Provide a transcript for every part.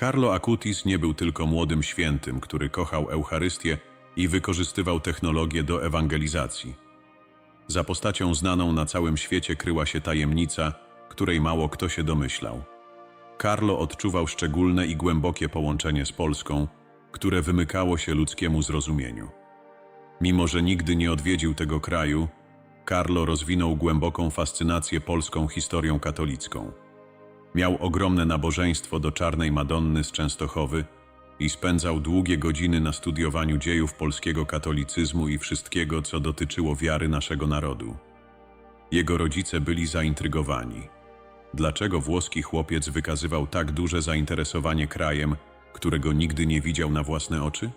Carlo Acutis nie był tylko młodym świętym, który kochał Eucharystię i wykorzystywał technologię do ewangelizacji. Za postacią znaną na całym świecie kryła się tajemnica, której mało kto się domyślał. Carlo odczuwał szczególne i głębokie połączenie z Polską, które wymykało się ludzkiemu zrozumieniu. Mimo, że nigdy nie odwiedził tego kraju, Carlo rozwinął głęboką fascynację polską historią katolicką. Miał ogromne nabożeństwo do Czarnej Madonny z Częstochowy i spędzał długie godziny na studiowaniu dziejów polskiego katolicyzmu i wszystkiego, co dotyczyło wiary naszego narodu. Jego rodzice byli zaintrygowani. Dlaczego włoski chłopiec wykazywał tak duże zainteresowanie krajem, którego nigdy nie widział na własne oczy?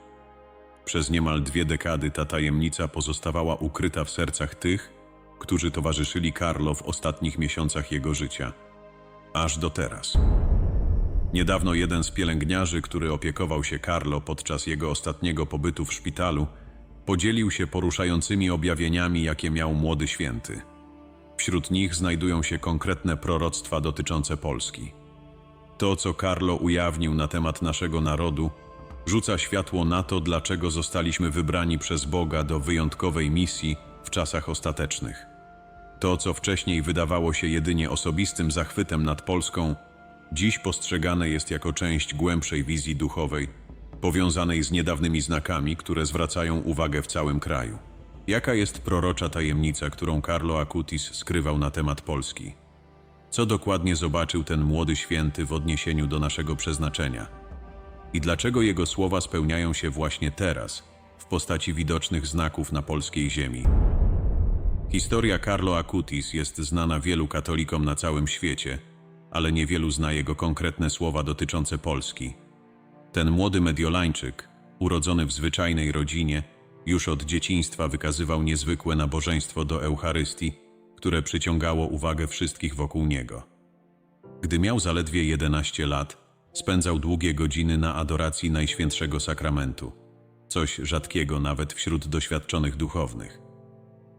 Przez niemal dwie dekady ta tajemnica pozostawała ukryta w sercach tych, którzy towarzyszyli Carlo w ostatnich miesiącach jego życia. Aż do teraz. Niedawno jeden z pielęgniarzy, który opiekował się Carlo podczas jego ostatniego pobytu w szpitalu, podzielił się poruszającymi objawieniami, jakie miał młody święty. Wśród nich znajdują się konkretne proroctwa dotyczące Polski. To, co Carlo ujawnił na temat naszego narodu, rzuca światło na to, dlaczego zostaliśmy wybrani przez Boga do wyjątkowej misji w czasach ostatecznych. To, co wcześniej wydawało się jedynie osobistym zachwytem nad Polską, dziś postrzegane jest jako część głębszej wizji duchowej, powiązanej z niedawnymi znakami, które zwracają uwagę w całym kraju. Jaka jest prorocza tajemnica, którą Carlo Acutis skrywał na temat Polski? Co dokładnie zobaczył ten młody święty w odniesieniu do naszego przeznaczenia? I dlaczego jego słowa spełniają się właśnie teraz, w postaci widocznych znaków na polskiej ziemi? Historia Carlo Acutis jest znana wielu katolikom na całym świecie, ale niewielu zna jego konkretne słowa dotyczące Polski. Ten młody Mediolańczyk, urodzony w zwyczajnej rodzinie, już od dzieciństwa wykazywał niezwykłe nabożeństwo do Eucharystii, które przyciągało uwagę wszystkich wokół niego. Gdy miał zaledwie 11 lat, spędzał długie godziny na adoracji Najświętszego Sakramentu, coś rzadkiego nawet wśród doświadczonych duchownych.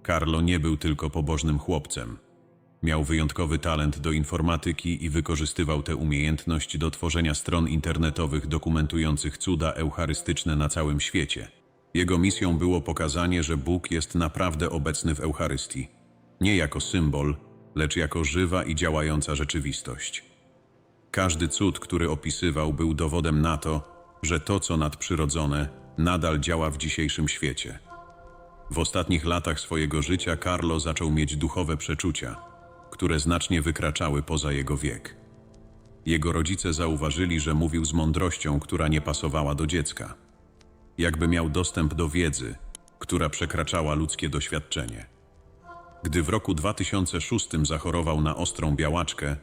Carlo nie był tylko pobożnym chłopcem. Miał wyjątkowy talent do informatyki i wykorzystywał tę umiejętność do tworzenia stron internetowych dokumentujących cuda eucharystyczne na całym świecie. Jego misją było pokazanie, że Bóg jest naprawdę obecny w Eucharystii, nie jako symbol, lecz jako żywa i działająca rzeczywistość. Każdy cud, który opisywał, był dowodem na to, że to, co nadprzyrodzone, nadal działa w dzisiejszym świecie. W ostatnich latach swojego życia Carlo zaczął mieć duchowe przeczucia, które znacznie wykraczały poza jego wiek. Jego rodzice zauważyli, że mówił z mądrością, która nie pasowała do dziecka. Jakby miał dostęp do wiedzy, która przekraczała ludzkie doświadczenie. Gdy w roku 2006 zachorował na ostrą białaczkę,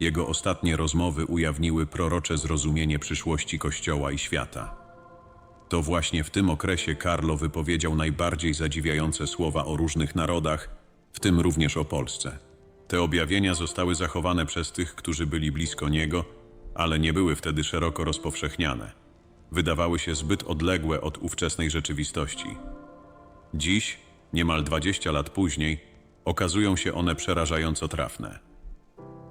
jego ostatnie rozmowy ujawniły prorocze zrozumienie przyszłości Kościoła i świata. To właśnie w tym okresie Carlo wypowiedział najbardziej zadziwiające słowa o różnych narodach, w tym również o Polsce. Te objawienia zostały zachowane przez tych, którzy byli blisko niego, ale nie były wtedy szeroko rozpowszechniane. Wydawały się zbyt odległe od ówczesnej rzeczywistości. Dziś, niemal 20 lat później, okazują się one przerażająco trafne.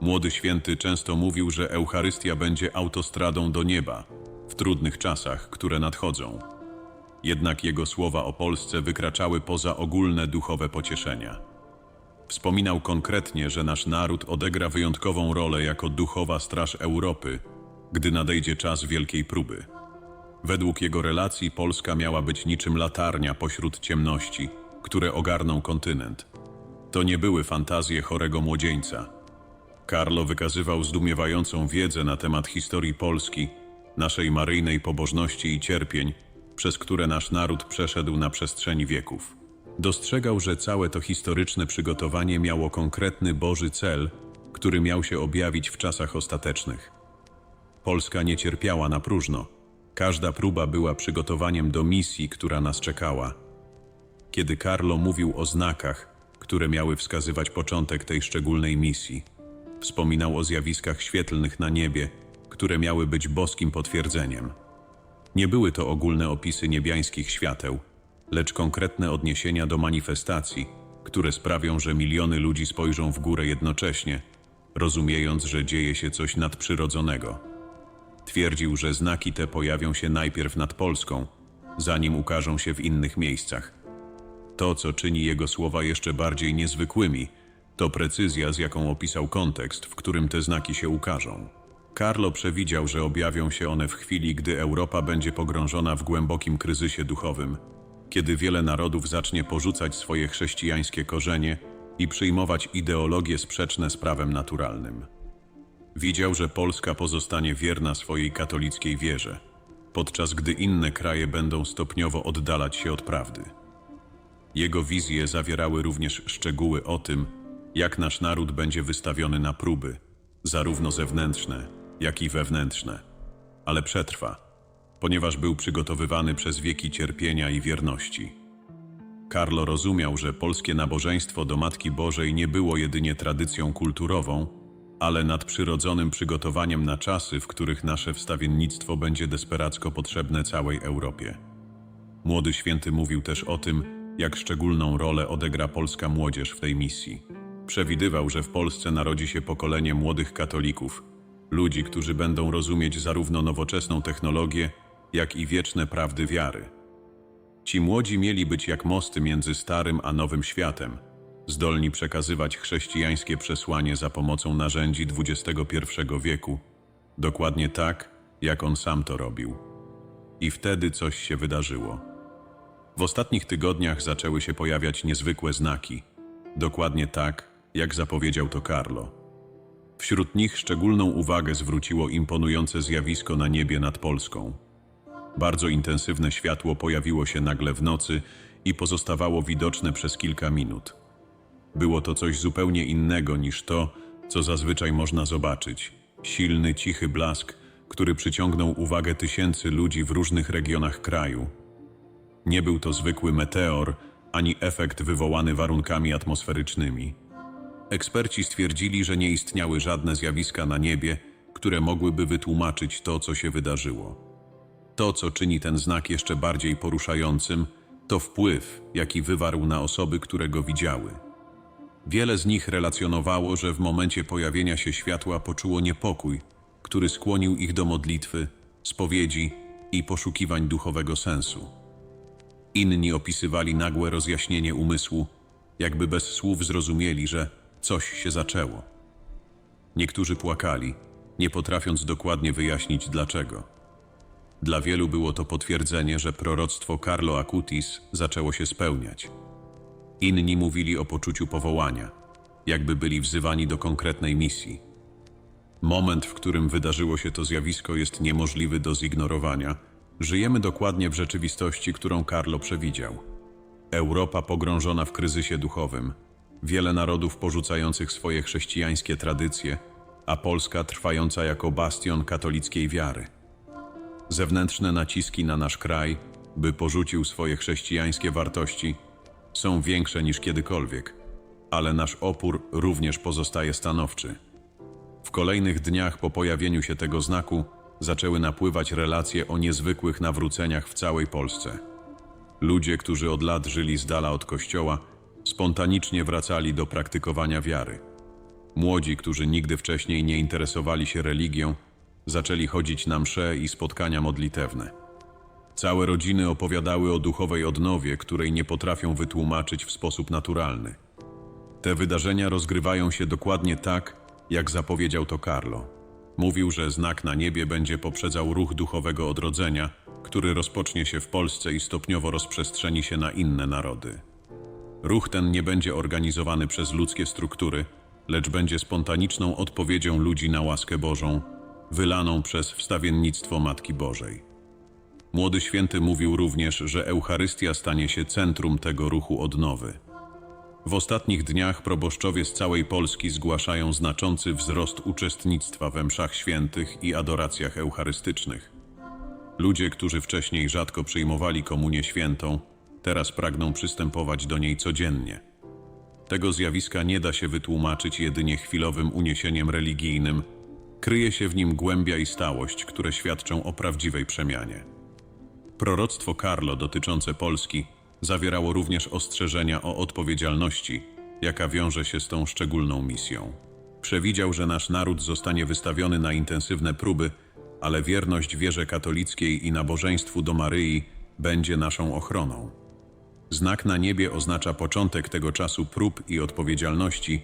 Młody święty często mówił, że Eucharystia będzie autostradą do nieba w trudnych czasach, które nadchodzą. Jednak jego słowa o Polsce wykraczały poza ogólne duchowe pocieszenia. Wspominał konkretnie, że nasz naród odegra wyjątkową rolę jako duchowa straż Europy, gdy nadejdzie czas wielkiej próby. Według jego relacji Polska miała być niczym latarnia pośród ciemności, które ogarną kontynent. To nie były fantazje chorego młodzieńca. Carlo wykazywał zdumiewającą wiedzę na temat historii Polski, naszej maryjnej pobożności i cierpień, przez które nasz naród przeszedł na przestrzeni wieków. Dostrzegał, że całe to historyczne przygotowanie miało konkretny Boży cel, który miał się objawić w czasach ostatecznych. Polska nie cierpiała na próżno. Każda próba była przygotowaniem do misji, która nas czekała. Kiedy Carlo mówił o znakach, które miały wskazywać początek tej szczególnej misji, wspominał o zjawiskach świetlnych na niebie, które miały być boskim potwierdzeniem. Nie były to ogólne opisy niebiańskich świateł, lecz konkretne odniesienia do manifestacji, które sprawią, że miliony ludzi spojrzą w górę jednocześnie, rozumiejąc, że dzieje się coś nadprzyrodzonego. Twierdził, że znaki te pojawią się najpierw nad Polską, zanim ukażą się w innych miejscach. To, co czyni jego słowa jeszcze bardziej niezwykłymi, to precyzja, z jaką opisał kontekst, w którym te znaki się ukażą. Carlo przewidział, że objawią się one w chwili, gdy Europa będzie pogrążona w głębokim kryzysie duchowym, kiedy wiele narodów zacznie porzucać swoje chrześcijańskie korzenie i przyjmować ideologie sprzeczne z prawem naturalnym. Widział, że Polska pozostanie wierna swojej katolickiej wierze, podczas gdy inne kraje będą stopniowo oddalać się od prawdy. Jego wizje zawierały również szczegóły o tym, jak nasz naród będzie wystawiony na próby, zarówno zewnętrzne, jak i wewnętrzne, ale przetrwa, ponieważ był przygotowywany przez wieki cierpienia i wierności. Carlo rozumiał, że polskie nabożeństwo do Matki Bożej nie było jedynie tradycją kulturową, ale nadprzyrodzonym przygotowaniem na czasy, w których nasze wstawiennictwo będzie desperacko potrzebne całej Europie. Młody święty mówił też o tym, jak szczególną rolę odegra polska młodzież w tej misji. Przewidywał, że w Polsce narodzi się pokolenie młodych katolików, ludzi, którzy będą rozumieć zarówno nowoczesną technologię, jak i wieczne prawdy wiary. Ci młodzi mieli być jak mosty między starym a nowym światem, zdolni przekazywać chrześcijańskie przesłanie za pomocą narzędzi XXI wieku, dokładnie tak, jak on sam to robił. I wtedy coś się wydarzyło. W ostatnich tygodniach zaczęły się pojawiać niezwykłe znaki, dokładnie tak, jak zapowiedział to Carlo. Wśród nich szczególną uwagę zwróciło imponujące zjawisko na niebie nad Polską. Bardzo intensywne światło pojawiło się nagle w nocy i pozostawało widoczne przez kilka minut. Było to coś zupełnie innego niż to, co zazwyczaj można zobaczyć. Silny, cichy blask, który przyciągnął uwagę tysięcy ludzi w różnych regionach kraju. Nie był to zwykły meteor, ani efekt wywołany warunkami atmosferycznymi. Eksperci stwierdzili, że nie istniały żadne zjawiska na niebie, które mogłyby wytłumaczyć to, co się wydarzyło. To, co czyni ten znak jeszcze bardziej poruszającym, to wpływ, jaki wywarł na osoby, które go widziały. Wiele z nich relacjonowało, że w momencie pojawienia się światła poczuło niepokój, który skłonił ich do modlitwy, spowiedzi i poszukiwań duchowego sensu. Inni opisywali nagłe rozjaśnienie umysłu, jakby bez słów zrozumieli, że coś się zaczęło. Niektórzy płakali, nie potrafiąc dokładnie wyjaśnić dlaczego. Dla wielu było to potwierdzenie, że proroctwo Carlo Acutis zaczęło się spełniać. Inni mówili o poczuciu powołania, jakby byli wzywani do konkretnej misji. Moment, w którym wydarzyło się to zjawisko, jest niemożliwy do zignorowania. Żyjemy dokładnie w rzeczywistości, którą Carlo przewidział. Europa pogrążona w kryzysie duchowym, wiele narodów porzucających swoje chrześcijańskie tradycje, a Polska trwająca jako bastion katolickiej wiary. Zewnętrzne naciski na nasz kraj, by porzucił swoje chrześcijańskie wartości, są większe niż kiedykolwiek, ale nasz opór również pozostaje stanowczy. W kolejnych dniach po pojawieniu się tego znaku zaczęły napływać relacje o niezwykłych nawróceniach w całej Polsce. Ludzie, którzy od lat żyli z dala od kościoła, spontanicznie wracali do praktykowania wiary. Młodzi, którzy nigdy wcześniej nie interesowali się religią, zaczęli chodzić na msze i spotkania modlitewne. Całe rodziny opowiadały o duchowej odnowie, której nie potrafią wytłumaczyć w sposób naturalny. Te wydarzenia rozgrywają się dokładnie tak, jak zapowiedział to Carlo. Mówił, że znak na niebie będzie poprzedzał ruch duchowego odrodzenia, który rozpocznie się w Polsce i stopniowo rozprzestrzeni się na inne narody. Ruch ten nie będzie organizowany przez ludzkie struktury, lecz będzie spontaniczną odpowiedzią ludzi na łaskę Bożą, wylaną przez wstawiennictwo Matki Bożej. Młody święty mówił również, że Eucharystia stanie się centrum tego ruchu odnowy. W ostatnich dniach proboszczowie z całej Polski zgłaszają znaczący wzrost uczestnictwa we mszach świętych i adoracjach eucharystycznych. Ludzie, którzy wcześniej rzadko przyjmowali komunię świętą, teraz pragną przystępować do niej codziennie. Tego zjawiska nie da się wytłumaczyć jedynie chwilowym uniesieniem religijnym, kryje się w nim głębia i stałość, które świadczą o prawdziwej przemianie. Proroctwo Carlo dotyczące Polski zawierało również ostrzeżenia o odpowiedzialności, jaka wiąże się z tą szczególną misją. Przewidział, że nasz naród zostanie wystawiony na intensywne próby, ale wierność wierze katolickiej i nabożeństwu do Maryi będzie naszą ochroną. Znak na niebie oznacza początek tego czasu prób i odpowiedzialności,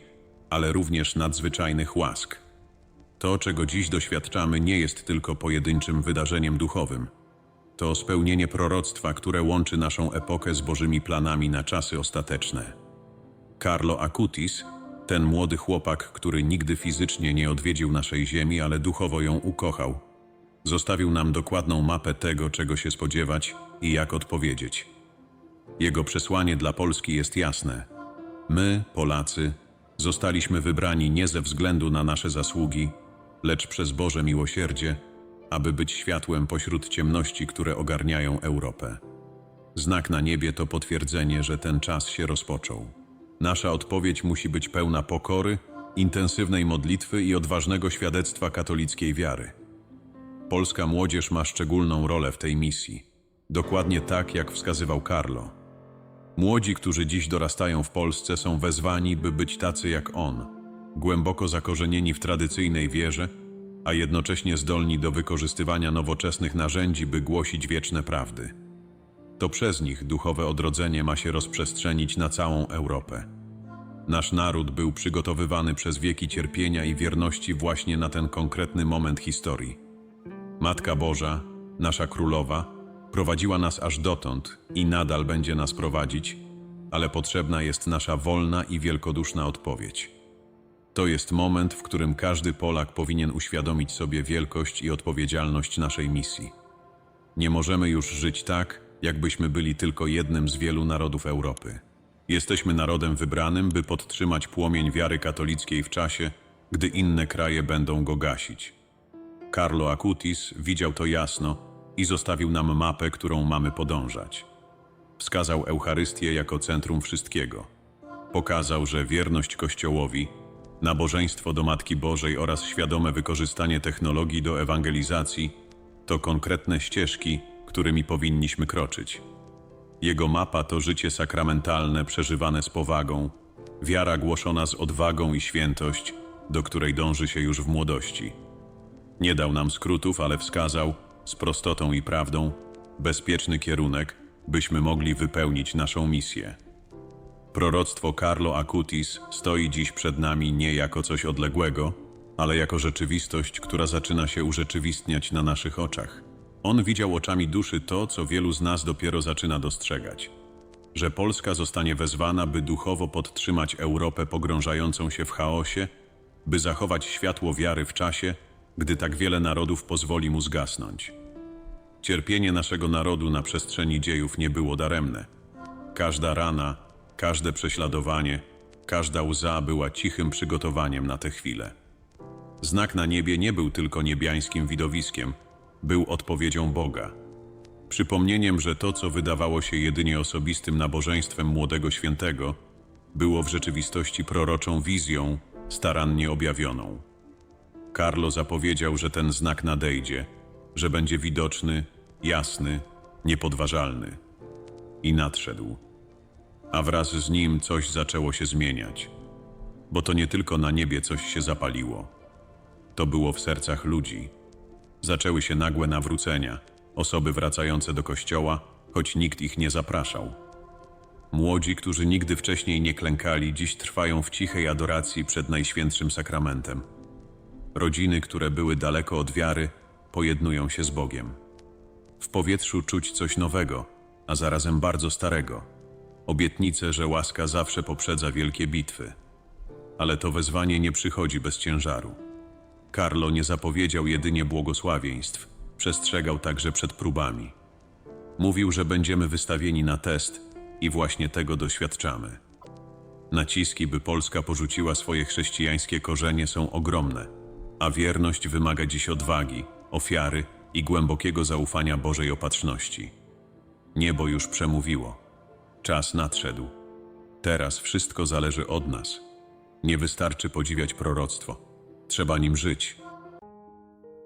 ale również nadzwyczajnych łask. To, czego dziś doświadczamy, nie jest tylko pojedynczym wydarzeniem duchowym. To spełnienie proroctwa, które łączy naszą epokę z Bożymi planami na czasy ostateczne. Carlo Acutis, ten młody chłopak, który nigdy fizycznie nie odwiedził naszej ziemi, ale duchowo ją ukochał, zostawił nam dokładną mapę tego, czego się spodziewać i jak odpowiedzieć. Jego przesłanie dla Polski jest jasne. My, Polacy, zostaliśmy wybrani nie ze względu na nasze zasługi, lecz przez Boże miłosierdzie, aby być światłem pośród ciemności, które ogarniają Europę. Znak na niebie to potwierdzenie, że ten czas się rozpoczął. Nasza odpowiedź musi być pełna pokory, intensywnej modlitwy i odważnego świadectwa katolickiej wiary. Polska młodzież ma szczególną rolę w tej misji, dokładnie tak jak wskazywał Carlo. Młodzi, którzy dziś dorastają w Polsce, są wezwani, by być tacy jak on, głęboko zakorzenieni w tradycyjnej wierze, a jednocześnie zdolni do wykorzystywania nowoczesnych narzędzi, by głosić wieczne prawdy. To przez nich duchowe odrodzenie ma się rozprzestrzenić na całą Europę. Nasz naród był przygotowywany przez wieki cierpienia i wierności właśnie na ten konkretny moment historii. Matka Boża, nasza królowa, prowadziła nas aż dotąd i nadal będzie nas prowadzić, ale potrzebna jest nasza wolna i wielkoduszna odpowiedź. To jest moment, w którym każdy Polak powinien uświadomić sobie wielkość i odpowiedzialność naszej misji. Nie możemy już żyć tak, jakbyśmy byli tylko jednym z wielu narodów Europy. Jesteśmy narodem wybranym, by podtrzymać płomień wiary katolickiej w czasie, gdy inne kraje będą go gasić. Carlo Acutis widział to jasno i zostawił nam mapę, którą mamy podążać. Wskazał Eucharystię jako centrum wszystkiego. Pokazał, że wierność Kościołowi, nabożeństwo do Matki Bożej oraz świadome wykorzystanie technologii do ewangelizacji to konkretne ścieżki, którymi powinniśmy kroczyć. Jego mapa to życie sakramentalne przeżywane z powagą, wiara głoszona z odwagą i świętość, do której dąży się już w młodości. Nie dał nam skrótów, ale wskazał, z prostotą i prawdą, bezpieczny kierunek, byśmy mogli wypełnić naszą misję. Proroctwo Carlo Acutis stoi dziś przed nami nie jako coś odległego, ale jako rzeczywistość, która zaczyna się urzeczywistniać na naszych oczach. On widział oczami duszy to, co wielu z nas dopiero zaczyna dostrzegać. Że Polska zostanie wezwana, by duchowo podtrzymać Europę pogrążającą się w chaosie, by zachować światło wiary w czasie, gdy tak wiele narodów pozwoli mu zgasnąć. Cierpienie naszego narodu na przestrzeni dziejów nie było daremne. Każda rana, każde prześladowanie, każda łza była cichym przygotowaniem na tę chwilę. Znak na niebie nie był tylko niebiańskim widowiskiem, był odpowiedzią Boga. Przypomnieniem, że to, co wydawało się jedynie osobistym nabożeństwem młodego świętego, było w rzeczywistości proroczą wizją, starannie objawioną. Carlo zapowiedział, że ten znak nadejdzie, że będzie widoczny, jasny, niepodważalny. I nadszedł. A wraz z nim coś zaczęło się zmieniać. Bo to nie tylko na niebie coś się zapaliło. To było w sercach ludzi. Zaczęły się nagłe nawrócenia, osoby wracające do kościoła, choć nikt ich nie zapraszał. Młodzi, którzy nigdy wcześniej nie klękali, dziś trwają w cichej adoracji przed Najświętszym Sakramentem. Rodziny, które były daleko od wiary, pojednują się z Bogiem. W powietrzu czuć coś nowego, a zarazem bardzo starego. Obietnicę, że łaska zawsze poprzedza wielkie bitwy. Ale to wezwanie nie przychodzi bez ciężaru. Karlo nie zapowiedział jedynie błogosławieństw, przestrzegał także przed próbami. Mówił, że będziemy wystawieni na test i właśnie tego doświadczamy. Naciski, by Polska porzuciła swoje chrześcijańskie korzenie, są ogromne, a wierność wymaga dziś odwagi, ofiary i głębokiego zaufania Bożej opatrzności. Niebo już przemówiło. Czas nadszedł. Teraz wszystko zależy od nas. Nie wystarczy podziwiać proroctwo. Trzeba nim żyć.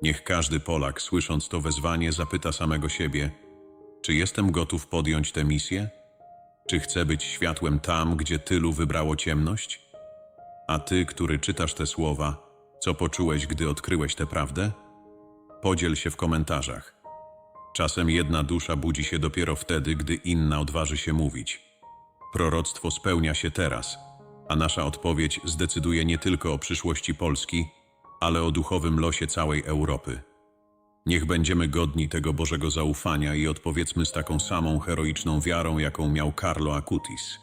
Niech każdy Polak, słysząc to wezwanie, zapyta samego siebie: Czy jestem gotów podjąć tę misję? Czy chcę być światłem tam, gdzie tylu wybrało ciemność? A ty, który czytasz te słowa, co poczułeś, gdy odkryłeś tę prawdę? Podziel się w komentarzach. Czasem jedna dusza budzi się dopiero wtedy, gdy inna odważy się mówić. Proroctwo spełnia się teraz, a nasza odpowiedź zdecyduje nie tylko o przyszłości Polski, ale o duchowym losie całej Europy. Niech będziemy godni tego Bożego zaufania i odpowiedzmy z taką samą heroiczną wiarą, jaką miał Carlo Acutis.